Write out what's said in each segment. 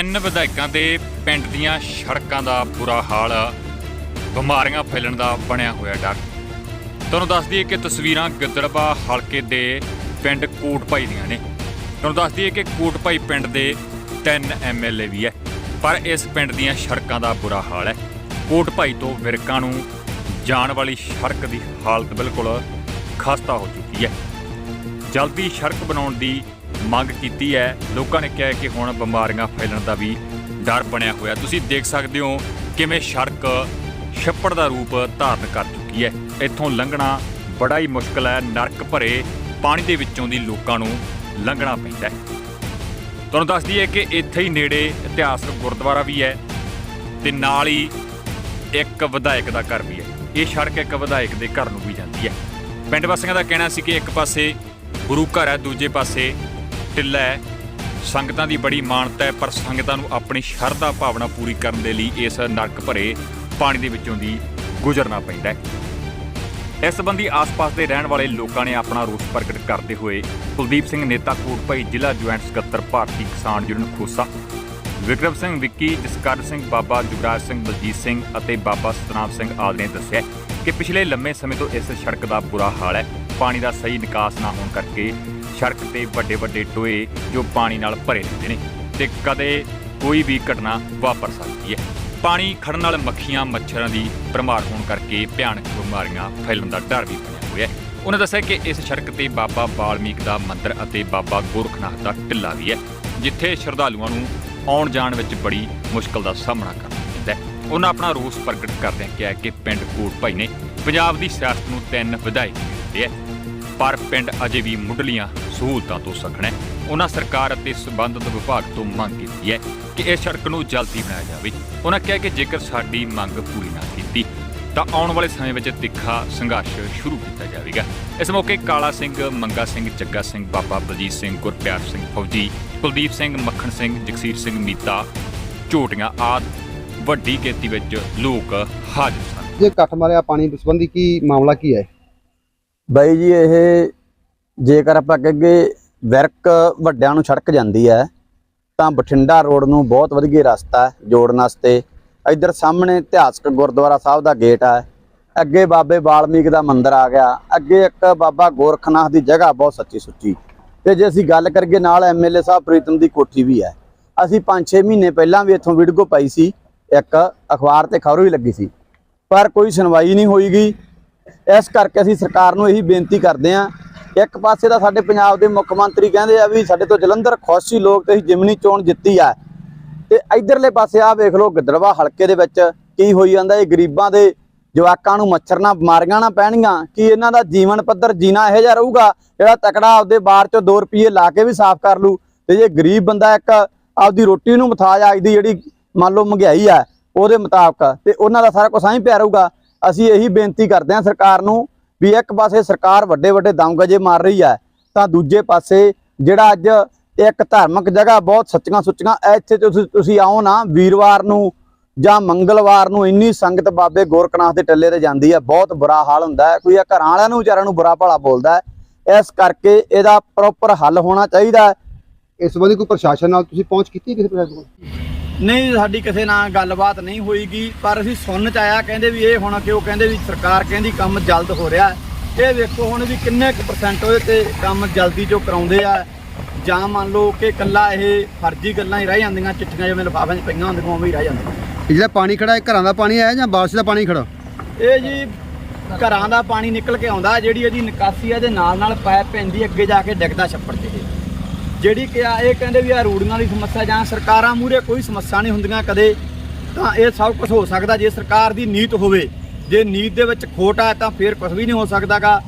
ਤਿੰਨ ਵਿਧਾਇਕਾਂ ਦੇ ਪਿੰਡ ਦੀਆਂ ਸੜਕਾਂ ਦਾ ਬੁਰਾ ਹਾਲ, ਬਿਮਾਰੀਆਂ ਫੈਲਣ ਦਾ ਬਣਿਆ ਹੋਇਆ ਡਰ। ਤੁਹਾਨੂੰ ਦੱਸ ਦਈਏ ਕਿ ਤਸਵੀਰਾਂ ਗਿੱਦੜਬਾ ਹਲਕੇ ਦੇ ਪਿੰਡ ਕੋਟਪਾਈ ਦੀਆਂ ਨੇ। ਤੁਹਾਨੂੰ ਦੱਸ ਦਈਏ ਕਿ ਕੋਟਪਾਈ ਪਿੰਡ ਦੇ ਤਿੰਨ ਐਮਐਲਏ ਵੀ ਹੈ, ਪਰ ਇਸ ਪਿੰਡ ਦੀਆਂ ਸੜਕਾਂ ਦਾ ਬੁਰਾ ਹਾਲ ਹੈ। ਕੋਟਪਾਈ ਤੋਂ ਵਿਰਕਾਂ ਨੂੰ ਜਾਣ ਵਾਲੀ ਸੜਕ ਦੀ ਹਾਲਤ ਬਿਲਕੁਲ ਖਸਤਾ ਹੋ ਚੁੱਕੀ ਹੈ। ਜਲਦੀ ਸੜਕ ਬਣਾਉਣ ਦੀ ਮੰਗ ਕੀਤੀ ਹੈ। ਲੋਕਾਂ ਨੇ ਕਿਹਾ ਕਿ ਹੁਣ ਬਿਮਾਰੀਆਂ ਫੈਲਣ ਦਾ ਵੀ ਡਰ ਬਣਿਆ ਹੋਇਆ। ਤੁਸੀਂ ਦੇਖ ਸਕਦੇ ਹੋ ਕਿਵੇਂ ਸੜਕ ਛੱਪੜ ਦਾ ਰੂਪ ਧਾਰਨ ਕਰ ਚੁੱਕੀ ਹੈ। ਇੱਥੋਂ ਲੰਘਣਾ ਬੜਾ ਹੀ ਮੁਸ਼ਕਲ ਹੈ। ਨਰਕ ਭਰੇ ਪਾਣੀ ਦੇ ਵਿੱਚੋਂ ਦੀ ਲੋਕਾਂ ਨੂੰ ਲੰਘਣਾ ਪੈਂਦਾ ਹੈ। ਤੁਹਾਨੂੰ ਦੱਸ ਦਈਏ ਕਿ ਇੱਥੇ ਹੀ ਨੇੜੇ ਇਤਿਹਾਸਕ ਗੁਰਦੁਆਰਾ ਵੀ ਹੈ ਤੇ ਨਾਲ ਹੀ ਇੱਕ ਵਿਧਾਇਕ ਦਾ ਘਰ ਵੀ ਹੈ। ਇਹ ਸੜਕ ਇੱਕ ਵਿਧਾਇਕ ਦੇ ਘਰ ਨੂੰ ਵੀ ਜਾਂਦੀ ਹੈ। ਪਿੰਡ ਵਾਸੀਆਂ ਦਾ ਕਹਿਣਾ ਸੀ ਕਿ ਇੱਕ ਪਾਸੇ ਗੁਰੂ ਘਰ ਹੈ, ਦੂਜੇ ਪਾਸੇ ਟਿੱਲਾ ਹੈ। ਸੰਗਤਾਂ ਦੀ ਬੜੀ ਮਾਨਤਾ ਹੈ, ਪਰ ਸੰਗਤਾਂ ਨੂੰ ਆਪਣੀ ਸ਼ਰਧਾ ਭਾਵਨਾ ਪੂਰੀ ਕਰਨ ਦੇ ਲਈ ਇਸ ਨਰਕ ਭਰੇ ਪਾਣੀ ਦੇ ਵਿੱਚੋਂ ਦੀ ਗੁਜ਼ਰਨਾ ਪੈਂਦਾ ਹੈ। ਇਸ ਸੰਬੰਧੀ ਆਸ-ਪਾਸ ਦੇ ਰਹਿਣ ਵਾਲੇ ਲੋਕਾਂ ਨੇ ਆਪਣਾ ਰੋਸ ਪ੍ਰਗਟ ਕਰਦੇ ਹੋਏ ਕੁਲਦੀਪ ਸਿੰਘ ਨੇਤਾ ਕੋਟਭਾਈ ਜ਼ਿਲ੍ਹਾ ਜੁਆਇੰਟ ਸਕੱਤਰ ਭਾਰਤੀ ਕਿਸਾਨ ਯੂਨੀਅਨ ਖੋਸਾ, ਵਿਕਰਮ ਸਿੰਘ ਵਿੱਕੀ ਜਸਕਰ ਸਿੰਘ ਬਾਬਾ, ਜੁਗਰਾਜ ਸਿੰਘ ਬਲਜੀਤ ਸਿੰਘ ਅਤੇ ਬਾਬਾ ਸਤਨਾਮ ਸਿੰਘ ਆਦਿ ਨੇ ਦੱਸਿਆ ਕਿ ਪਿਛਲੇ ਲੰਮੇ ਸਮੇਂ ਤੋਂ ਇਸ ਸੜਕ ਦਾ ਬੁਰਾ ਹਾਲ ਹੈ। ਪਾਣੀ ਦਾ ਸਹੀ ਨਿਕਾਸ ਨਾ ਹੋਣ ਕਰਕੇ ਸੜਕ ਤੇ ਵੱਡੇ ਵੱਡੇ ਟੋਏ ਜੋ ਪਾਣੀ ਨਾਲ ਭਰੇ ਰਹਿੰਦੇ ਨੇ ਤੇ ਕਦੇ ਕੋਈ ਵੀ ਘਟਨਾ ਵਾਪਰ ਸਕਦੀ ਹੈ। ਪਾਣੀ ਖੜਨ ਨਾਲ ਮੱਖੀਆਂ, ਮੱਛਰਾਂ ਦੀ ਭਰਮਾਰ ਹੋਣ ਕਰਕੇ ਭਿਆਨਕ ਬਿਮਾਰੀਆਂ ਫੈਲਣ ਦਾ ਡਰ ਵੀ ਬਣਿਆ ਹੋਇਆ ਹੈ। ਉਹਨਾਂ ਦੱਸਿਆ ਕਿ ਇਸ ਸੜਕ ਤੇ ਬਾਬਾ ਬਾਲਮੀਕ ਦਾ ਮੰਦਿਰ ਅਤੇ ਬਾਬਾ ਗੋਰਖਨਾਥ ਦਾ ਟਿੱਲਾ ਵੀ ਹੈ, ਜਿੱਥੇ ਸ਼ਰਧਾਲੂਆਂ ਨੂੰ ਆਉਣ ਜਾਣ ਵਿੱਚ ਬੜੀ ਮੁਸ਼ਕਲ ਦਾ ਸਾਹਮਣਾ ਕਰਨਾ ਪੈਂਦਾ ਹੈ। ਉਹਨਾਂ ਆਪਣਾ ਰੋਸ ਪ੍ਰਗਟ ਕਰਦਿਆਂ ਕਿਹਾ ਕਿ ਪਿੰਡ ਕੋਟ ਭਾਈ ਨੇ ਪੰਜਾਬ ਦੀ ਸਿਆਸਤ ਨੂੰ ਤਿੰਨ ਵਿਧਾਇਕ ਦਿੱਤੇ ਹੈ। ਪਰ ਪਿੰਡ ਅਜੇ ਵੀ ਮੁੱਢਲੀਆਂ ਸਹੂਲਤਾਂ ਤੋਂ ਸਖਣਾ ਹੈ। ਉਹਨਾਂ ਸਰਕਾਰ ਅਤੇ ਸਬੰਧਤ ਵਿਭਾਗ ਤੋਂ ਮੰਗ ਕੀਤੀ ਹੈ ਕਿ ਇਹ ਸੜਕ ਨੂੰ ਜਲਦੀ ਬਣਾਇਆ ਜਾਵੇ। ਉਹਨਾਂ ਕਿਹਾ ਕਿ ਜੇਕਰ ਸਾਡੀ ਮੰਗ ਪੂਰੀ ਨਾ ਕੀਤੀ, ਤਾਂ ਆਉਣ ਵਾਲੇ ਸਮੇਂ ਵਿੱਚ ਤਿੱਖਾ ਸੰਘਰਸ਼ ਸ਼ੁਰੂ ਕੀਤਾ ਜਾਵੇਗਾ। ਇਸ ਮੌਕੇ ਕਾਲਾ ਸਿੰਘ, ਮੰਗਾ ਸਿੰਘ ਜੱਗਾ ਸਿੰਘ, ਬਾਬਾ ਬਲਜੀਤ ਸਿੰਘ, ਗੁਰਪਿਆਰ ਸਿੰਘ ਫੌਜੀ, ਕੁਲਦੀਪ ਸਿੰਘ, ਮੱਖਣ ਸਿੰਘ, ਜਗਸੀਰ ਸਿੰਘ, ਮੀਤਾ, ਝੋਟੀਆਂ ਆਦ ਵੱਡੀ ਗਿਣਤੀ ਵਿੱਚ ਲੋਕ ਹਾਜ਼ਰ ਸਨ। ਜੇ ਇਕੱਠ ਮਾਰਿਆ ਪਾਣੀ ਸੰਬੰਧੀ ਕੀ ਮਾਮਲਾ ਕੀ ਹੈ? ਬਾਈ ਜੀ, ਇਹ ਜੇਕਰ ਆਪਾਂ ਕਹੀਏ ਵਿਰਕ ਵੱਡਿਆਂ ਨੂੰ ਸੜਕ ਜਾਂਦੀ ਹੈ, ਤਾਂ ਬਠਿੰਡਾ ਰੋਡ ਨੂੰ ਬਹੁਤ ਵਧੀਆ ਰਸਤਾ ਹੈ ਜੋੜਨ ਵਾਸਤੇ। ਇੱਧਰ ਸਾਹਮਣੇ ਇਤਿਹਾਸਕ ਗੁਰਦੁਆਰਾ ਸਾਹਿਬ ਦਾ ਗੇਟ ਹੈ। ਅੱਗੇ ਬਾਬੇ ਵਾਲਮੀਕ ਦਾ ਮੰਦਿਰ ਆ ਗਿਆ। ਅੱਗੇ ਇੱਕ ਬਾਬਾ ਗੋਰਖਨਾਥ ਦੀ ਜਗ੍ਹਾ ਬਹੁਤ ਸੱਚੀ ਸੁੱਚੀ ਤੇ ਜੇ ਅਸੀਂ ਗੱਲ ਕਰੀਏ ਨਾਲ ਐਮਐਲਏ ਸਾਹਿਬ ਪ੍ਰੀਤਮ ਦੀ ਕੋਠੀ ਵੀ ਹੈ। ਅਸੀਂ 5-6 ਮਹੀਨੇ ਪਹਿਲਾਂ ਵੀ ਇੱਥੋਂ ਵੀਡੀਓ ਪਾਈ ਸੀ, ਇੱਕ ਅਖਬਾਰ ਤੇ ਖਬਰ ਵੀ ਲੱਗੀ ਸੀ। ਪਰ ਕੋਈ ਸੁਣਵਾਈ ਨਹੀਂ ਹੋਈਗੀ। ਇਸ ਕਰਕੇ ਅਸੀਂ ਸਰਕਾਰ ਨੂੰ ਇਹੀ ਬੇਨਤੀ ਕਰਦੇ ਹਾਂ। ਇੱਕ ਪਾਸੇ ਤਾਂ ਸਾਡੇ ਪੰਜਾਬ ਦੇ ਮੁੱਖ ਮੰਤਰੀ ਕਹਿੰਦੇ ਆ ਵੀ ਸਾਡੇ ਤੋਂ ਜਲੰਧਰ ਖੁਸ਼ ਸੀ, ਲੋਕ ਤੇ ਜਿਮਨੀ ਚੋਣ ਜਿੱਤੀ ਆ। ਤੇ ਇਧਰਲੇ ਪਾਸੇ ਆ ਵੇਖ ਲਓ, ਗਿੱਦੜਵਾ ਹਲਕੇ ਦੇ ਵਿੱਚ ਕੀ ਹੋਈ ਜਾਂਦਾ, ਇਹ ਗਰੀਬਾਂ ਦੇ ਜਵਾਕਾਂ ਨੂੰ ਮੱਛਰ ਨਾਲ ਬਿਮਾਰੀਆਂ ਨਾ ਪੈਣਗੀਆਂ। ਕਿ ਇਹਨਾਂ ਦਾ ਜੀਵਨ ਪੱਧਰ ਜੀਣਾ ਇਹੋ ਜਿਹਾ ਰਹੂਗਾ? ਜਿਹੜਾ ਤਕੜਾ ਆਪਦੇ ਬਾਹਰ ਚੋਂ 2 ਰੁਪਏ ਲਾ ਕੇ ਵੀ ਸਾਫ਼ ਕਰ ਲੂ ਤੇ ਜੇ ਗਰੀਬ ਬੰਦਾ ਇੱਕ ਆਪਦੀ ਰੋਟੀ ਨੂੰ ਮਥਾਜ ਅੱਜ ਦੀ ਜਿਹੜੀ ਮੰਨ ਲਓ ਮਹਿੰਗਾਈ ਆ, ਉਹਦੇ ਮੁਤਾਬਕ ਤੇ ਉਹਨਾਂ ਦਾ ਸਾਰਾ ਕੁਝ ਸਾਂਝ ਪਿਆ ਰਹੂਗਾ। ਅਸੀਂ ਇਹੀ ਬੇਨਤੀ ਕਰਦੇ ਹਾਂ ਸਰਕਾਰ ਨੂੰ ਵੀ ਇੱਕ ਪਾਸੇ ਸਰਕਾਰ ਵੱਡੇ ਵੱਡੇ ਦਮਗਜੇ ਮਾਰ ਰਹੀ ਹੈ, ਤਾਂ ਦੂਜੇ ਪਾਸੇ ਜਿਹੜਾ ਅੱਜ ਇੱਕ ਧਾਰਮਿਕ ਜਗ੍ਹਾ ਬਹੁਤ ਸੱਚੀਆਂ ਸੁੱਚੀਆਂ ਇੱਥੇ ਤੁਸੀਂ ਤੁਸੀਂ ਆਓ ਨਾ, ਵੀਰਵਾਰ ਨੂੰ ਜਾਂ ਮੰਗਲਵਾਰ ਨੂੰ ਇੰਨੀ ਸੰਗਤ ਬਾਬੇ ਗੋਰਖਨਾਥ ਦੇ ਟੱਲੇ ਤੇ ਜਾਂਦੀ ਹੈ, ਬਹੁਤ ਬੁਰਾ ਹਾਲ ਹੁੰਦਾ ਹੈ, ਕੋਈ ਇਹ ਘਰਾਂ ਵਾਲਿਆਂ ਨੂੰ ਵਿਚਾਰਿਆਂ ਨੂੰ ਬੁਰਾ ਭਲਾ ਬੋਲਦਾ ਹੈ, ਇਸ ਕਰਕੇ ਇਹਦਾ ਪ੍ਰੋਪਰ ਹੱਲ ਹੋਣਾ ਚਾਹੀਦਾ ਹੈ। ਇਸ ਸੰਬੰਧੀ ਕੋਈ ਪ੍ਰਸ਼ਾਸਨ ਨਾਲ ਤੁਸੀਂ ਪਹੁੰਚ ਕੀਤੀ ਕਿਸੇ ਪ੍ਰਸ਼ਾਸਨ ਕੋਲ ਨਹੀਂ ਸਾਡੀ ਕਿਸੇ ਨਾਲ ਗੱਲਬਾਤ ਨਹੀਂ ਹੋਈਗੀ ਪਰ ਅਸੀਂ ਸੁਣਨ ਚ ਆਇਆ ਕਹਿੰਦੇ ਵੀ ਇਹ ਹੁਣ ਕਿ ਉਹ ਕਹਿੰਦੇ ਵੀ ਸਰਕਾਰ ਕਹਿੰਦੀ ਕੰਮ ਜਲਦ ਹੋ ਰਿਹਾ। ਹੈ। ਇਹ ਵੇਖੋ ਹੁਣ ਵੀ ਕਿੰਨੇ ਕੁ ਪਰਸੈਂਟ ਉਹਦੇ ਤੇ ਕੰਮ ਜਲਦੀ ਜੋ ਕਰਾਉਂਦੇ ਆ। ਜਾਂ ਮੰਨ ਲਓ ਕਿ ਕੱਲਾ ਇਹ ਫਰਜ਼ੀ ਗੱਲਾਂ ਹੀ ਰਹਿ ਜਾਂਦੀਆਂ ਚਿੱਠੀਆਂ ਜਿਵੇਂ ਲਿਫਾਫਿਆਂ 'ਚ ਪਈਆਂ ਹੁੰਦੀਆਂ ਉਵੇਂ ਹੀ ਰਹਿ ਜਾਂਦੀਆਂ। ਇਹ ਜਿਹੜਾ ਪਾਣੀ ਖੜਾ ਹੈ ਘਰਾਂ ਦਾ ਪਾਣੀ ਆਇਆ ਜਾਂ ਬਾਰਿਸ਼ ਦਾ ਪਾਣੀ ਖੜਾ? ਇਹ ਜੀ ਘਰਾਂ ਦਾ ਪਾਣੀ ਨਿਕਲ ਕੇ ਆਉਂਦਾ ਜਿਹੜੀ ਇਹਦੀ ਨਿਕਾਸੀ ਹੈ ਇਹਦੇ ਨਾਲ ਨਾਲ ਪਾਇਪ ਪੈਂਦੀ ਅੱਗੇ ਜਾ ਕੇ ਡਿੱਗਦਾ ਛੱਪੜ ਇਹ ਜਿਹੜੀ ਕਿ ਆ ਇਹ ਕਹਿੰਦੇ ਵੀ ਆ ਰੂੜੀਆਂ ਦੀ ਸਮੱਸਿਆ ਜਾਂ ਸਰਕਾਰਾਂ ਮੂਰੇ ਕੋਈ ਸਮੱਸਿਆ ਨਹੀਂ ਹੁੰਦੀਆਂ ਕਦੇ, ਤਾਂ ਇਹ ਸਭ ਕੁਝ ਹੋ ਸਕਦਾ ਜੇ ਸਰਕਾਰ ਦੀ ਨੀਤ ਹੋਵੇ। ਜੇ ਨੀਤ ਦੇ ਵਿੱਚ ਖੋਟ ਹੈ ਤਾਂ ਫਿਰ ਕੁਝ ਵੀ ਨਹੀਂ ਹੋ ਸਕਦਾਗਾ।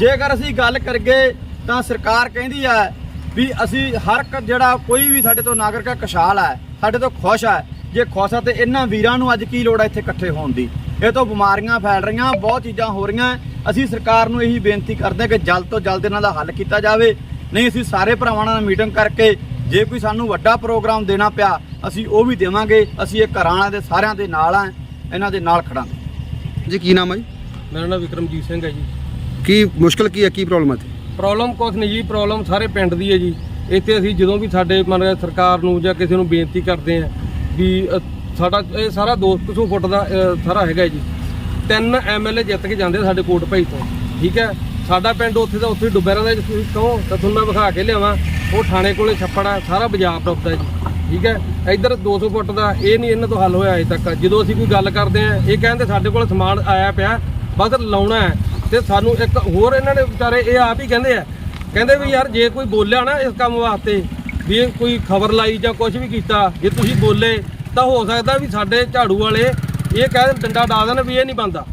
ਜੇਕਰ ਅਸੀਂ ਗੱਲ ਕਰਗੇ ਤਾਂ ਸਰਕਾਰ ਕਹਿੰਦੀ ਹੈ ਵੀ ਅਸੀਂ ਹਰ ਇੱਕ ਜਿਹੜਾ ਕੋਈ ਵੀ ਸਾਡੇ ਤੋਂ ਨਾਗਰਿਕ ਹੈ ਖੁਸ਼ਹਾਲ ਹੈ ਸਾਡੇ ਤੋਂ ਖੁਸ਼ ਹੈ ਜੇ ਖੁਸ਼ ਹੈ ਤੇ ਇਹਨਾਂ ਵੀਰਾਂ ਨੂੰ ਅੱਜ ਕੀ ਲੋੜ ਹੈ ਇੱਥੇ ਇਕੱਠੇ ਹੋਣ ਦੀ? ਇਹ ਤੋਂ ਬਿਮਾਰੀਆਂ ਫੈਲ ਰਹੀਆਂ, ਬਹੁਤ ਚੀਜ਼ਾਂ ਹੋ ਰਹੀਆਂ। ਅਸੀਂ ਸਰਕਾਰ ਨੂੰ ਇਹੀ ਬੇਨਤੀ ਕਰਦੇ ਹਾਂ ਕਿ ਜਲਦ ਤੋਂ ਜਲਦ ਇਹਨਾਂ ਦਾ ਹੱਲ ਕੀਤਾ ਜਾਵੇ। ਨਹੀਂ ਅਸੀਂ ਸਾਰੇ ਭਰਾਵਾਂ ਨਾਲ ਮੀਟਿੰਗ ਕਰਕੇ ਜੇ ਕੋਈ ਸਾਨੂੰ ਵੱਡਾ ਪ੍ਰੋਗਰਾਮ ਦੇਣਾ ਪਿਆ ਅਸੀਂ ਉਹ ਵੀ ਦੇਵਾਂਗੇ। ਅਸੀਂ ਇਹ ਘਰਾਂ ਵਾਲਿਆਂ ਦੇ ਸਾਰਿਆਂ ਦੇ ਨਾਲ ਆ ਇਹਨਾਂ ਦੇ ਨਾਲ ਖੜਾਂਗੇ। ਜੀ ਕੀ ਨਾਮ ਹੈ ਜੀ? ਮੇਰਾ ਨਾਮ ਵਿਕਰਮਜੀਤ ਸਿੰਘ ਹੈ ਜੀ। ਕੀ ਮੁਸ਼ਕਲ ਕੀ ਹੈ? ਕੀ ਪ੍ਰੋਬਲਮ ਹੈ ਇੱਥੇ? ਪ੍ਰੋਬਲਮ ਕੁਛ ਨਹੀਂ ਜੀ ਪ੍ਰੋਬਲਮ ਸਾਰੇ ਪਿੰਡ ਦੀ ਹੈ ਜੀ। ਇੱਥੇ ਅਸੀਂ ਜਦੋਂ ਵੀ ਸਾਡੇ ਮੰਨ ਸਰਕਾਰ ਨੂੰ ਜਾਂ ਕਿਸੇ ਨੂੰ ਬੇਨਤੀ ਕਰਦੇ ਆ ਵੀ ਸਾਡਾ ਇਹ ਸਾਰਾ 200 ਫੁੱਟ ਦਾ ਸਾਰਾ ਹੈਗਾ ਜੀ। ਤਿੰਨ ਐਮਐਲਏ ਜਿੱਤ ਕੇ ਜਾਂਦੇ ਸਾਡੇ ਕੋਟ ਭਾਈ ਤੋਂ ਠੀਕ ਹੈ? ਸਾਡਾ ਪਿੰਡ ਉੱਥੇ ਦਾ ਉੱਥੇ ਹੀ ਡੁੱਬਿਆ ਰਹਿੰਦਾ ਜੇ, ਤੁਸੀਂ ਕਹੋ, ਤਾਂ ਤੁਹਾਨੂੰ ਮੈਂ ਵਿਖਾ ਕੇ ਲਿਆਵਾਂ। ਉਹ ਥਾਣੇ ਕੋਲੇ ਛੱਪੜ ਆ, ਸਾਰਾ ਬਾਜ਼ਾਰ ਡੁੱਬਦਾ ਜੀ। ਠੀਕ ਹੈ? ਇੱਧਰ 200 ਫੁੱਟ ਦਾ ਇਹ ਨਹੀਂ ਇਹਨਾਂ ਤੋਂ ਹੱਲ ਹੋਇਆ ਅਜੇ ਤੱਕ। ਜਦੋਂ ਅਸੀਂ ਕੋਈ ਗੱਲ ਕਰਦੇ ਆ, ਇਹ ਕਹਿੰਦੇ ਸਾਡੇ ਕੋਲ ਸਮਾਨ ਆਇਆ ਪਿਆ, ਬਸ ਲਾਉਣਾ ਹੈ। ਤੇ ਸਾਨੂੰ ਇੱਕ ਹੋਰ ਇਹਨਾਂ ਨੇ ਵਿਚਾਰੇ, ਇਹ ਆਪ ਹੀ ਕਹਿੰਦੇ ਆ। ਕਹਿੰਦੇ ਵੀ ਯਾਰ, ਜੇ ਕੋਈ ਬੋਲਿਆ ਨਾ ਇਸ ਕੰਮ ਵਾਸਤੇ, ਵੀ ਕੋਈ ਖਬਰ ਲਾਈ ਜਾਂ ਕੁਝ ਵੀ ਕੀਤਾ, ਜੇ ਤੁਸੀਂ ਬੋਲੇ, ਤਾਂ ਹੋ ਸਕਦਾ ਵੀ ਸਾਡੇ ਝਾੜੂ ਵਾਲੇ ਇਹ ਕਹਿ ਦੇਣ ਡੰਡਾ ਡਾ ਦੇਣ ਵੀ ਇਹ ਨਹੀਂ ਬੰਦਾ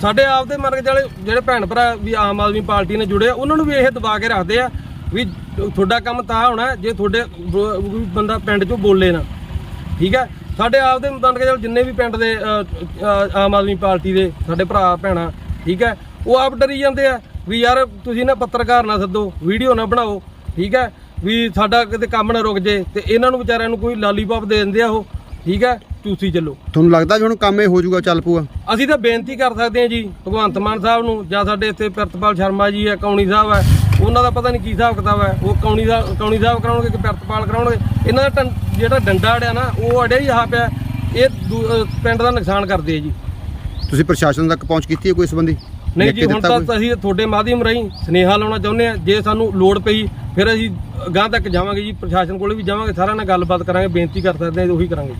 ਸਾਡੇ ਆਪ ਦੇ ਮਰਗ ਜਿਹੜੇ ਜਿਹੜੇ ਭੈਣ ਭਰਾ ਵੀ ਆਮ ਆਦਮੀ ਪਾਰਟੀ ਨਾਲ ਜੁੜੇ ਆ, ਉਹਨਾਂ ਨੂੰ ਵੀ ਇਹ ਦਬਾ ਕੇ ਰੱਖਦੇ ਆ ਵੀ ਤੁਹਾਡਾ ਕੰਮ ਤਾਂ ਹੋਣਾ ਜੇ ਤੁਹਾਡੇ ਕੋਈ ਬੰਦਾ ਪਿੰਡ 'ਚੋਂ ਬੋਲੇ ਨਾ। ਠੀਕ ਹੈ? ਸਾਡੇ ਆਪ ਦੇ ਮੰਨ ਕੇ ਜਿੰਨੇ ਵੀ ਪਿੰਡ ਦੇ ਆਮ ਆਦਮੀ ਪਾਰਟੀ ਦੇ ਸਾਡੇ ਭਰਾ, ਭੈਣਾਂ, ਠੀਕ ਹੈ? ਉਹ ਆਪ ਡਰੀ ਜਾਂਦੇ ਆ ਵੀ ਯਾਰ ਤੁਸੀਂ ਨਾ ਪੱਤਰਕਾਰ ਨਾ ਸੱਦੋ, ਵੀਡੀਓ ਨਾ ਬਣਾਓ, ਠੀਕ ਹੈ? ਵੀ ਸਾਡਾ ਕਿਤੇ ਕੰਮ ਨਾ ਰੁਕ ਜੇ ਤੇ ਇਹਨਾਂ ਨੂੰ ਵਿਚਾਰਿਆਂ ਨੂੰ ਕੋਈ ਲਾਲੀਪੌਪ ਦੇ ਦਿੰਦੇ ਆ ਉਹ, ਠੀਕ ਹੈ? ਚੂਸੀ ਚੱਲੋ। ਤੁਹਾਨੂੰ ਲੱਗਦਾ ਵੀ ਹੁਣ ਕੰਮ ਇਹ ਹੋ ਜਾਊਗਾ ਚੱਲ ਪਊਗਾ? ਅਸੀਂ ਤਾਂ ਬੇਨਤੀ ਕਰ ਸਕਦੇ ਹਾਂ ਜੀ ਭਗਵੰਤ ਮਾਨ ਸਾਹਿਬ ਨੂੰ ਜਾਂ ਸਾਡੇ ਇੱਥੇ ਪ੍ਰਿਤਪਾਲ ਸ਼ਰਮਾ ਜੀ ਹੈ ਕੌਣੀ ਸਾਹਿਬ ਹੈ ਉਹਨਾਂ ਦਾ ਪਤਾ ਨਹੀਂ ਕੀ ਹਿਸਾਬ ਕਿਤਾਬ ਹੈ। ਉਹ ਕੌਣੀ ਦਾ ਕੌਣੀ ਸਾਹਿਬ ਕਰਾਉਣਗੇ ਕਿ ਪ੍ਰਿਤਪਾਲ ਕਰਾਉਣਗੇ? ਇਹਨਾਂ ਦਾ ਜਿਹੜਾ ਡੰਡਾ ਅੜਿਆ ਨਾ ਉਹ ਅੜਿਆ ਹੀ ਆ ਪਿਆ। ਇਹ ਪਿੰਡ ਦਾ ਨੁਕਸਾਨ ਕਰਦੇ ਆ ਜੀ। ਤੁਸੀਂ ਪ੍ਰਸ਼ਾਸਨ ਤੱਕ ਪਹੁੰਚ ਕੀਤੀ ਹੈ ਕੋਈ ਸੰਬੰਧੀ? ਨਹੀਂ ਜੀ ਹੁਣ ਤਾਂ? ਅਸੀਂ ਤੁਹਾਡੇ ਮਾਧਿਅਮ ਰਾਹੀਂ ਸਨੇਹਾ ਲਾਉਣਾ ਚਾਹੁੰਦੇ ਆ ਜੇ ਸਾਨੂੰ ਲੋੜ ਪਈ ਫਿਰ ਅਸੀਂ ਗਾਂ ਤੱਕ ਜਾਵਾਂਗੇ ਜੀ। ਪ੍ਰਸ਼ਾਸਨ ਕੋਲੇ ਵੀ ਜਾਵਾਂਗੇ ਸਾਰਿਆਂ ਨਾਲ ਗੱਲਬਾਤ ਕਰਾਂਗੇ ਬੇਨਤੀ ਕਰ ਸਕਦੇ ਹਾਂ ਉਹੀ ਕਰਾਂਗੇ।